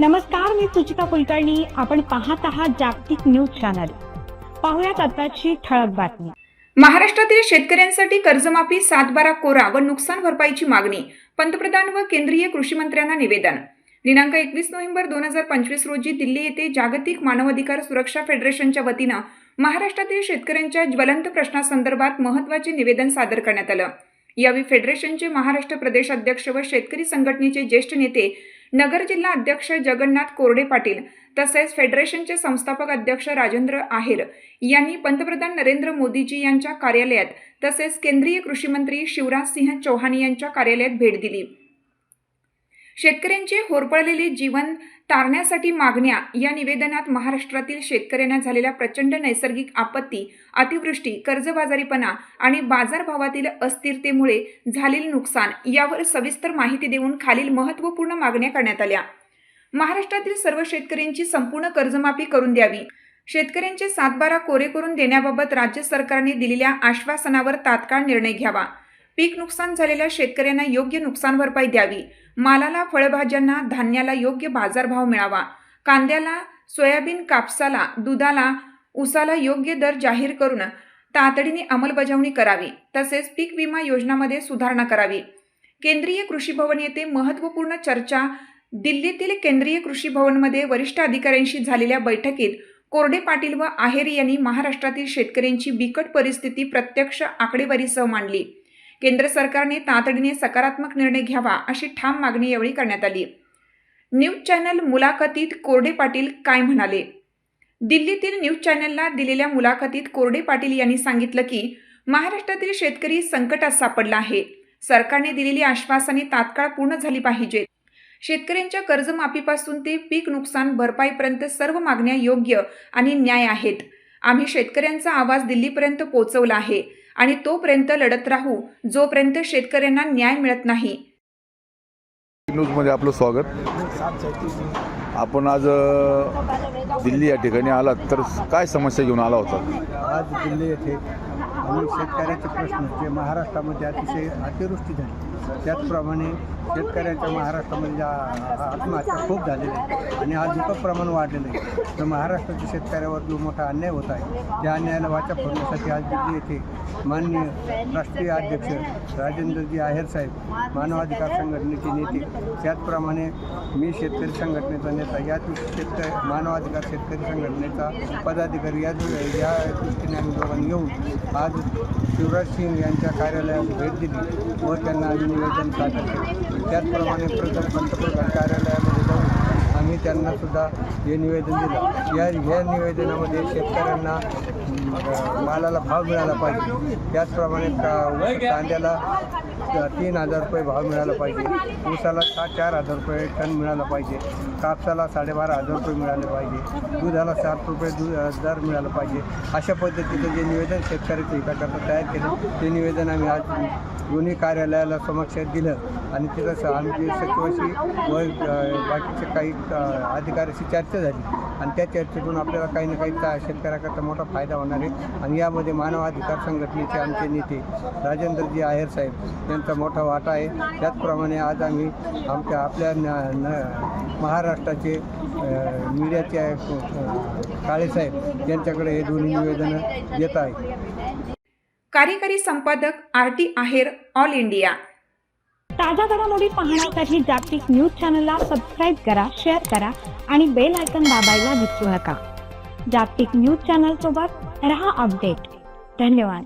नमस्कार मी सुचिता कुलकर्णी. आपण पाहत आहात जागतिक न्यूज चॅनल. पाहुयात आताची ठळक बातमी. महाराष्ट्रातील शेतकऱ्यांसाठी कर्जमाफी सातबारा कोरा व नुकसान भरपाईची मागणी पंतप्रधान व केंद्रीय कृषी मंत्र्यांना निवेदन. दिनांक एकवीस नोव्हेंबर दोन हजार पंचवीस रोजी दिल्ली येथे जागतिक मानवाधिकार सुरक्षा फेडरेशनच्या वतीनं महाराष्ट्रातील शेतकऱ्यांच्या ज्वलंत प्रश्नासंदर्भात महत्त्वाचे निवेदन सादर करण्यात आलं. यावेळी फेडरेशनचे महाराष्ट्र प्रदेश अध्यक्ष व शेतकरी संघटनेचे ज्येष्ठ नेते नगर जिल्हा अध्यक्ष जगन्नाथ कोरडे पाटील तसेच फेडरेशनचे संस्थापक अध्यक्ष राजेंद्र आहेर यांनी पंतप्रधान नरेंद्र मोदीजी यांच्या कार्यालयात तसेच केंद्रीय कृषी मंत्री शिवराज सिंह चौहान यांच्या कार्यालयात भेट दिली. शेतकऱ्यांचे होरपळलेले जीवन तारण्यासाठी मागण्या या निवेदनात महाराष्ट्रातील शेतकऱ्यांना झालेल्या प्रचंड नैसर्गिक आपत्ती अतिवृष्टी कर्जबाजारीपणा आणि बाजारभावातील अस्थिरतेमुळे झालेले नुकसान यावर सविस्तर माहिती देऊन खालील महत्त्वपूर्ण मागण्या करण्यात आल्या. महाराष्ट्रातील सर्व शेतकऱ्यांची संपूर्ण कर्जमाफी करून द्यावी. शेतकऱ्यांचे सातबारा कोरे करून देण्याबाबत राज्य सरकारने दिलेल्या आश्वासनावर तात्काळ निर्णय घ्यावा. पीक नुकसान झालेल्या शेतकऱ्यांना योग्य नुकसान भरपाई द्यावी. मालाला फळभाज्यांना धान्याला योग्य बाजारभाव मिळावा. कांद्याला सोयाबीन कापसाला दुधाला ऊसाला योग्य दर जाहीर करून तातडीने अंमलबजावणी करावी. तसेच पीक विमा योजनामध्ये सुधारणा करावी. केंद्रीय कृषी भवन येथे महत्त्वपूर्ण चर्चा दिल्लीतील केंद्रीय कृषी भवनमध्ये वरिष्ठ अधिकाऱ्यांशी झालेल्या बैठकीत कोरडे पाटील व आहेर यांनी महाराष्ट्रातील शेतकऱ्यांची बिकट परिस्थिती प्रत्यक्ष आकडेवारीसह मांडली. केंद्र सरकारने तातडीने सकारात्मक निर्णय घ्यावा अशी ठाम मागणी यावेळी करण्यात आली. न्यूज चॅनल मुलाखतीत कोरडे पाटील काय म्हणाले? दिल्लीतील न्यूज चॅनलला दिलेल्या मुलाखतीत कोरडे पाटील यांनी सांगितलं की महाराष्ट्रातील शेतकरी संकटात सापडला आहे. सरकारने दिलेली आश्वासने तात्काळ पूर्ण झाली पाहिजेत शेतकऱ्यांच्या कर्जमाफीपासून ते पीक नुकसान भरपाईपर्यंत सर्व मागण्या योग्य आणि न्याय आहेत. आम्ही शेतकऱ्यांचा आवाज दिल्लीपर्यंत पोहोचवला आहे. आणि तोपर्यंत लढत राहू जोपर्यंत शेतकऱ्यांना न्याय मिळत नाही. न्यूजमध्ये आपलं स्वागत. आपण आज दिल्ली या ठिकाणी आलात. तर काय समस्या घेऊन आला होता? आज दिल्ली येथे आम्ही शेतकऱ्याचे प्रश्न जे महाराष्ट्रामध्ये अतिशय अतिवृष्टी झाली. त्याचप्रमाणे शेतकऱ्यांच्या महाराष्ट्रामध्ये म्हणजे ज्या आत्महत्या खूप झालेल्या आहेत आणि आज दुःख प्रमाण वाढलेलं आहे. तर महाराष्ट्राच्या शेतकऱ्यावर जो मोठा अन्याय होत आहे त्या अन्यायाला वाचा फोडण्यासाठी आज दिल्ली येथे माननीय राष्ट्रीय अध्यक्ष राजेंद्रजी आहेर साहेब मानवाधिकार संघटनेचे नेते. त्याचप्रमाणे मी शेतकरी संघटनेचा नेता या शेतकरी मानवाधिकार शेतकरी संघटनेचा पदाधिकारी या या दृष्टीने आम्ही दोघांनी येऊन आज शिवराज सिंग यांच्या कार्यालयात भेट दिली व त्यांना आम्ही निवेदन सादर त्याचप्रमाणे प्रथम पंतप्रधान कार्यालयामध्ये जाऊन आम्ही त्यांनासुद्धा हे निवेदन दिलं. या ह्या निवेदनामध्ये शेतकऱ्यांना मालाला भाव मिळाला पाहिजे. त्याचप्रमाणे कांद्याला तीन हजार रुपये भाव मिळाला पाहिजे. ऊसाला सात चार हजार रुपये टन मिळाला पाहिजे. कापसाला साडेबारा हजार रुपये मिळाले पाहिजे. दुधाला सात रुपये दु दर मिळाला पाहिजे. अशा पद्धतीचं जे निवेदन शेतकऱ्याच्या हिताकरता तयार केलं ते निवेदन आम्ही आज दोन्ही कार्यालयाला समक्ष दिलं आणि तिथं स- आमची सचिवाशी व बाकीचे काही अधिकाऱ्याशी चर्चा झाली. आणि त्या चर्चेतून आपल्याला काही ना काही त्या शेतकऱ्याकरता मोठा फायदा होणार आहे. आणि यामध्ये मानवाधिकार संघटनेचे आमचे नेते राजेंद्रजी आहेर साहेब यांचा मोठा वाटा आहे. त्याचप्रमाणे आज आम्ही आमच्या आपल्या न न महाराष्ट्राचे मीडियाचे काळेसाहेब यांच्याकडे हे दोन्ही निवेदनं देत आहे. कार्यकारी संपादक R T Aher all India. ताज्या घडामोडी पाहण्यासाठी जागतिक न्यूज चॅनलला सबस्क्राईब करा शेअर करा आणि बेल आयकन दाबायला विसरू नका. जागतिक न्यूज चॅनल सोबत रहा अपडेट. धन्यवाद.